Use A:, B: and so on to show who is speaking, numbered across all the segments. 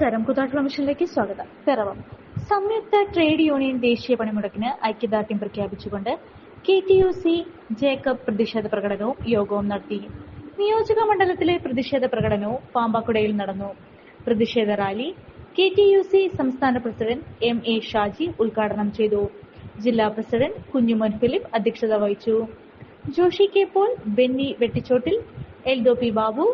A: നമസ്കാരം. കുതാട്ടുള്ള മിഷനിലേക്ക് സ്വാഗതം. പിറവം. സംയുക്ത ട്രേഡ് യൂണിയൻ ദേശീയ പണിമുടക്കിന് ഐക്യദാർഢ്യം പ്രഖ്യാപിച്ചുകൊണ്ട് K T U C Jacob പ്രതിഷേധ പ്രകടനവും യോഗവും നടത്തി. നിയോജക മണ്ഡലത്തിലെ പ്രതിഷേധ പ്രകടനവും പാമ്പാക്കുടയിൽ നടന്നു. പ്രതിഷേധ rally K T U C സംസ്ഥാന പ്രസിഡന്റ് എം എ ഷാജി ഉദ്ഘാടനം ചെയ്തു. ജില്ലാ പ്രസിഡന്റ് കുഞ്ഞുമോൻ ഫിലിപ്പ് അധ്യക്ഷത വഹിച്ചു. ജോഷി കെ പോൾ ബെന്നി വെട്ടിച്ചോട്ടിൽ എൽദോ പി ബാബു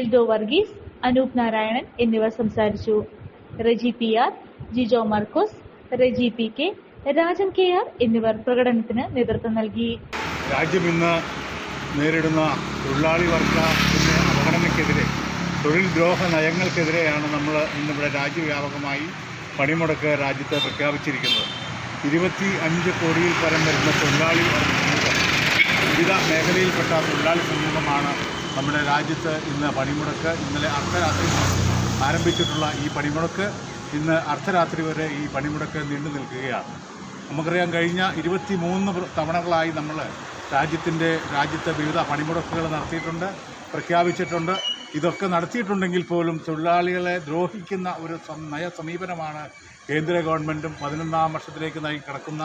A: എൽദോ വർഗീസ് അനൂപ് നാരായണൻ എന്നിവർ സംസാരിച്ചു. Reji P R Jijo Markose Reji P K Rajan K R എന്നിവർ പ്രകടനത്തിന് നേതൃത്വം നൽകി.
B: രാജ്യം ഇന്ന് നേരിടുന്ന തൊഴിലാളി വർഗത്തിന്റെ അവഗണനയ്ക്കെതിരെ തൊഴിൽ ദ്രോഹ നയങ്ങൾക്കെതിരെയാണ് നമ്മൾ ഇന്നിവിടെ രാജ്യവ്യാപകമായി പണിമുടക്ക് രാജ്യത്ത് പ്രഖ്യാപിച്ചിരിക്കുന്നത്. ഇരുപത്തി അഞ്ച് കോടിയിൽ പരം വരുന്ന തൊഴിലാളി വർഗ വിവിധ മേഖലയിൽപ്പെട്ട തൊഴിലാളി സമൂഹമാണ് നമ്മുടെ രാജ്യത്ത് ഇന്ന് പണിമുടക്ക്. ഇന്നലെ അർദ്ധരാത്രി ആരംഭിച്ചിട്ടുള്ള ഈ പണിമുടക്ക് ഇന്ന് അർദ്ധരാത്രി വരെ ഈ പണിമുടക്ക് നീണ്ടു നിൽക്കുകയാണ്. നമുക്കറിയാം കഴിഞ്ഞ ഇരുപത്തി മൂന്ന് തവണകളായി നമ്മൾ രാജ്യത്തിന്റെ രാജ്യത്തെ വിവിധ പണിമുടക്കുകൾ നടത്തിയിട്ടുണ്ട് പ്രഖ്യാപിച്ചിട്ടുണ്ട്. ഇതൊക്കെ നടത്തിയിട്ടുണ്ടെങ്കിൽ പോലും തൊഴിലാളികളെ ദ്രോഹിക്കുന്ന ഒരു നയ സമീപനമാണ് കേന്ദ്ര ഗവൺമെന്റും പതിനൊന്നാം വർഷത്തിലേക്ക് നയി കിടക്കുന്ന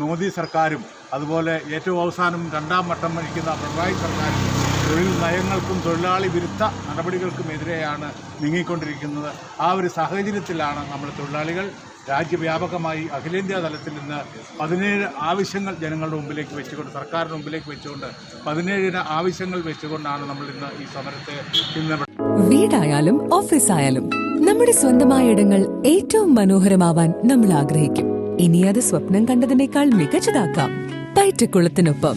B: മോദി സർക്കാരും. അതുപോലെ ഏറ്റവും അവസാനം രണ്ടാം വട്ടം ഭരിക്കുന്ന പിണറായി സർക്കാരും തൊഴിൽ നയങ്ങൾക്കും തൊഴിലാളി വിരുദ്ധ നടപടികൾക്കും എതിരെയാണ് നീങ്ങിക്കൊണ്ടിരിക്കുന്നത്. ആ ഒരു സാഹചര്യത്തിലാണ് നമ്മൾ തൊഴിലാളികൾ രാജ്യവ്യാപകമായി അഖിലേന്ത്യാ തലത്തിൽ നിന്ന് പതിനേഴ് ആവശ്യങ്ങൾ ജനങ്ങളുടെ മുമ്പിലേക്ക് വെച്ചുകൊണ്ട് സർക്കാരിന് മുമ്പിലേക്ക് വെച്ചുകൊണ്ട് പതിനേഴിന് ആവശ്യങ്ങൾ വെച്ചുകൊണ്ടാണ് നമ്മൾ ഇന്ന് ഈ സമരത്തെ ഇന്ന്
C: വീടായാലും ഓഫീസായാലും നമ്മുടെ സ്വന്തമായ ഇടങ്ങൾ ഏറ്റവും മനോഹരമാവാൻ നമ്മൾ ആഗ്രഹിക്കും. ഇനി അത് സ്വപ്നം കണ്ടതിനേക്കാൾ മികച്ചതാക്കാം. പൈറ്റക്കുളത്തിനൊപ്പം